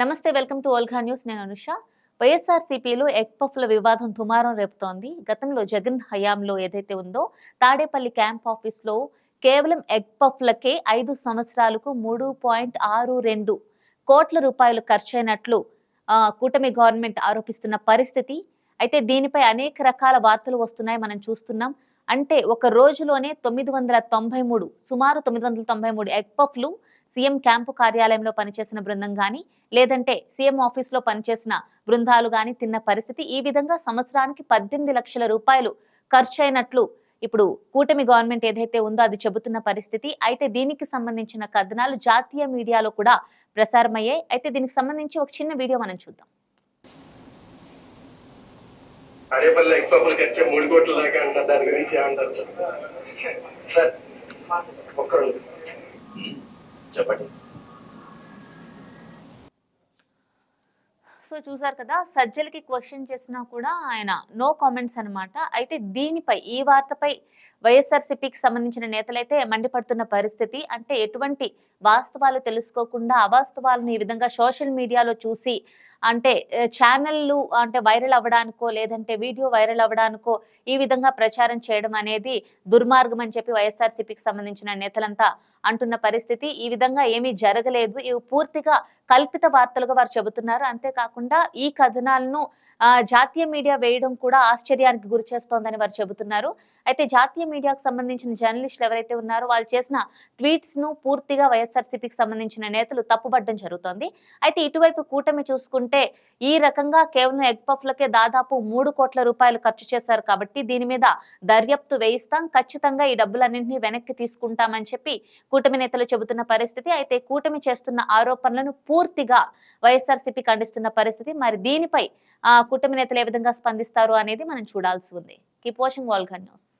నమస్తే welcome to ఓల్ఘా news. నేను అనుష. వైఎస్ఆర్సీపీలో ఎగ్ పఫ్ల వివాదం దుమారం రేపుతోంది. గతంలో జగన్ హయాంలో ఏదైతే ఉందో తాడేపల్లి క్యాంప్ ఆఫీస్లో కేవలం ఎగ్ పఫ్లకే ఐదు సంవత్సరాలకు మూడు పాయింట్ ఆరు రెండు కోట్ల రూపాయలు ఖర్చైనట్లు కూటమి గవర్నమెంట్ ఆరోపిస్తున్న పరిస్థితి. అయితే దీనిపై అనేక రకాల వార్తలు వస్తున్నాయి మనం చూస్తున్నాం. అంటే ఒక రోజులోనే తొమ్మిది వందల తొంభై మూడు సుమారు తొమ్మిది వందల తొంభై మూడు ఎగ్ పఫ్లు సీఎం క్యాంపు కార్యాలయంలో పనిచేసిన బృందం గాని లేదంటే సీఎం ఆఫీస్లో పనిచేసిన బృందాలు కానీ తిన్న పరిస్థితి ఈ విధంగా సంవత్సరానికి పద్దెనిమిది లక్షల రూపాయలు ఖర్చు అయినట్లు ఇప్పుడు కూటమి గవర్నమెంట్ ఏదైతే ఉందో అది చెబుతున్న పరిస్థితి. అయితే దీనికి సంబంధించిన కథనాలు జాతీయ మీడియాలో కూడా ప్రసారమయ్యాయి. అయితే దీనికి సంబంధించి ఒక చిన్న వీడియో మనం చూద్దాం. అరేపల్లి ఎక్పప్పులకి వచ్చే మూడు కోట్ల దాకా అంటారు. దాని గురించి ఏమంటారు సార్? సార్ ఒక్కరు సో చూసారు కదా సజ్జలకి క్వశ్చన్ చేసినా కూడా ఆయన నో కామెంట్స్ అనమాట అయితే దీనిపై ఈ వార్తపై వైఎస్ఆర్సీపీకి సంబంధించిన నేతలైతే మండిపడుతున్న పరిస్థితి. అంటే ఎటువంటి వాస్తవాలు తెలుసుకోకుండా అవాస్తవాలను ఈ విధంగా సోషల్ మీడియాలో చూసి అంటే ఛానళ్ళు అంటే వైరల్ అవ్వడానికో లేదంటే వీడియో వైరల్ అవ్వడానికో ఈ విధంగా ప్రచారం చేయడం అనేది దుర్మార్గం అని చెప్పి వైఎస్ఆర్సీపీకి సంబంధించిన నేతలంతా అంటున్న పరిస్థితి. ఈ విధంగా ఏమీ జరగలేదు. ఇవి పూర్తిగా కల్పిత వార్తలుగా వారు చెబుతున్నారు. అంతేకాకుండా ఈ కథనాలను జాతీయ మీడియా వేయడం కూడా ఆశ్చర్యానికి గురి చేస్తోందని వారు చెబుతున్నారు. అయితే జాతీయ మీడియాకు సంబంధించిన జర్నలిస్టులు ఎవరైతే ఉన్నారో వాళ్ళు చేసిన ట్వీట్స్ను పూర్తిగా వైఎస్ఆర్సీపీకి సంబంధించిన నేతలు తప్పుపడడం జరుగుతోంది. అయితే ఇటువైపు కూటమి చూసుకుంటే ఈ రకంగా కేవలం ఎగ్ పఫ్లకే దాదాపు మూడు కోట్ల రూపాయలు ఖర్చు చేశారు కాబట్టి దీని మీద దర్యాప్తు వేయిస్తాం. ఖచ్చితంగా ఈ డబ్బులన్నింటినీ వెనక్కి తీసుకుంటామని చెప్పి కూటమి నేతలు చెబుతున్న పరిస్థితి. అయితే కూటమి చేస్తున్న ఆరోపణలను పూర్తిగా వైఎస్ఆర్సీపీ ఖండిస్తున్న పరిస్థితి. మరి దీనిపై ఆ కూటమి నేతలు ఏ విధంగా స్పందిస్తారు అనేది మనం చూడాల్సి ఉంది. Keep watching వాల్ఘన్ news